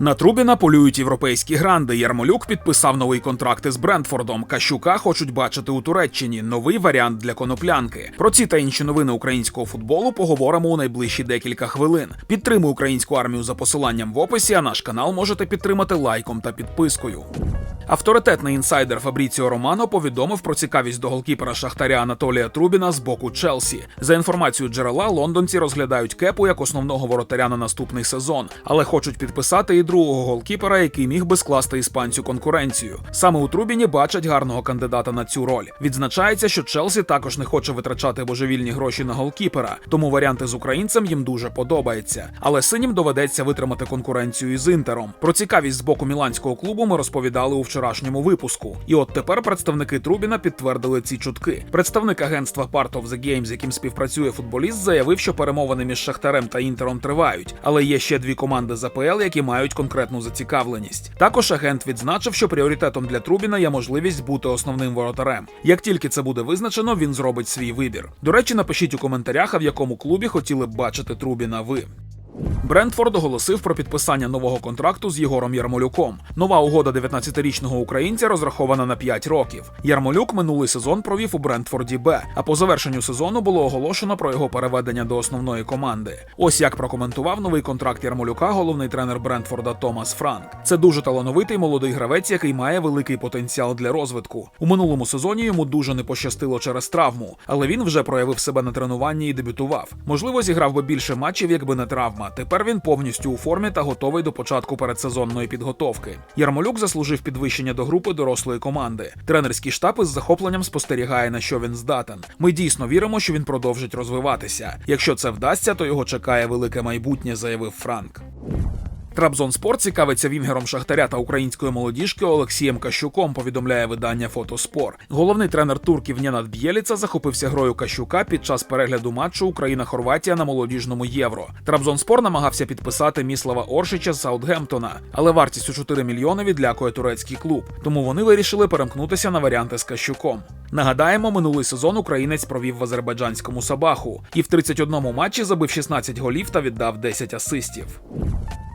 На Трубіна полюють європейські гранди. Ярмолюк підписав новий контракт із Брентфордом. Кащука хочуть бачити у Туреччині. Новий варіант для коноплянки. Про ці та інші новини українського футболу поговоримо у найближчі декілька хвилин. Підтримуй українську армію за посиланням в описі. А наш канал можете підтримати лайком та підпискою. Авторитетний інсайдер Фабріціо Романо повідомив про цікавість до голкіпера Шахтаря Анатолія Трубіна з боку Челсі. За інформацією джерела, лондонці розглядають кепу як основного воротаря на наступний сезон, але хочуть підписати і другого голкіпера, який міг би скласти іспанцю конкуренцію. Саме у Трубіні бачать гарного кандидата на цю роль. Відзначається, що Челсі також не хоче витрачати божевільні гроші на голкіпера, тому варіанти з українцем їм дуже подобається. Але синім доведеться витримати конкуренцію із інтером. Про цікавість з боку міланського клубу ми розповідали у вчорашньому випуску. І от тепер представники Трубіна підтвердили ці чутки. Представник агентства Part of the Game, з яким співпрацює футболіст, заявив, що перемовини між Шахтарем та Інтером тривають, але є ще дві команди з АПЛ, які мають конкретну зацікавленість. Також агент відзначив, що пріоритетом для Трубіна є можливість бути основним воротарем. Як тільки це буде визначено, він зробить свій вибір. До речі, напишіть у коментарях, а в якому клубі хотіли б бачити Трубіна ви. Брентфорд оголосив про підписання нового контракту з Єгором Ярмолюком. Нова угода 19-річного українця розрахована на 5 років. Ярмолюк минулий сезон провів у Брентфорді Б, а по завершенню сезону було оголошено про його переведення до основної команди. Ось як прокоментував новий контракт Ярмолюка головний тренер Брентфорда Томас Франк. Це дуже талановитий молодий гравець, який має великий потенціал для розвитку. У минулому сезоні йому дуже не пощастило через травму, але він вже проявив себе на тренуванні і дебютував. Можливо, зіграв би більше матчів, якби не травма. Тепер він повністю у формі та готовий до початку передсезонної підготовки. Ярмолюк заслужив підвищення до групи дорослої команди. Тренерський штаб із захопленням спостерігає на що він здатен. Ми дійсно віримо, що він продовжить розвиватися. Якщо це вдасться, то його чекає велике майбутнє, заявив Франк. Трабзонспор цікавиться вінгером Шахтаря та української молодіжки Олексієм Кащуком, повідомляє видання Фотоспор. Головний тренер турків Нєнат Б'єліца захопився грою Кащука під час перегляду матчу Україна-Хорватія на молодіжному євро. Трабзонспор намагався підписати Міслава Оршича з Саутгемптона, але вартість у 4 мільйони відлякує турецький клуб. Тому вони вирішили перемкнутися на варіанти з Кащуком. Нагадаємо, минулий сезон українець провів в азербайджанському Сабаху і в 31 матчі забив 16 голів та віддав 10 асистів.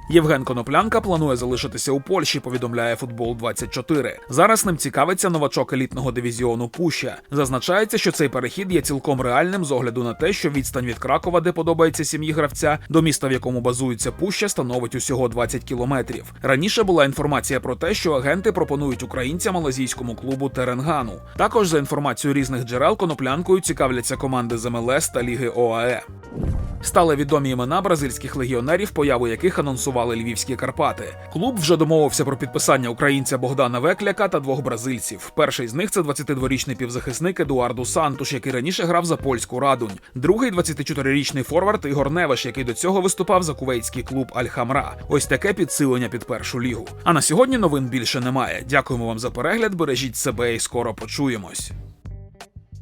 Євген Коноплянка планує залишитися у Польщі, повідомляє футбол 24 Зараз ним цікавиться новачок елітного дивізіону Пуща. Зазначається, що цей перехід є цілком реальним з огляду на те, що відстань від Кракова, де подобається сім'ї гравця, до міста, в якому базується Пуща, становить усього 20 кілометрів. Раніше була інформація про те, що агенти пропонують українцям малазійському клубу Теренгану. Також за інформацією різних джерел коноплянкою цікавляться команди з МЛС та Ліги ОАЕ. Стали відомі імена бразильських легіонерів, появу яких анонсували львівські Карпати. Клуб вже домовився про підписання українця Богдана Векляка та двох бразильців. Перший з них це 22-річний півзахисник Едуарду Сантуш, який раніше грав за польську радунь. Другий 24-річний форвард Ігор Невеш, який до цього виступав за кувейтський клуб Аль-Хамра. Ось таке підсилення під першу лігу. А на сьогодні новин більше немає. Дякуємо вам за перегляд. Бережіть себе і скоро почуємось.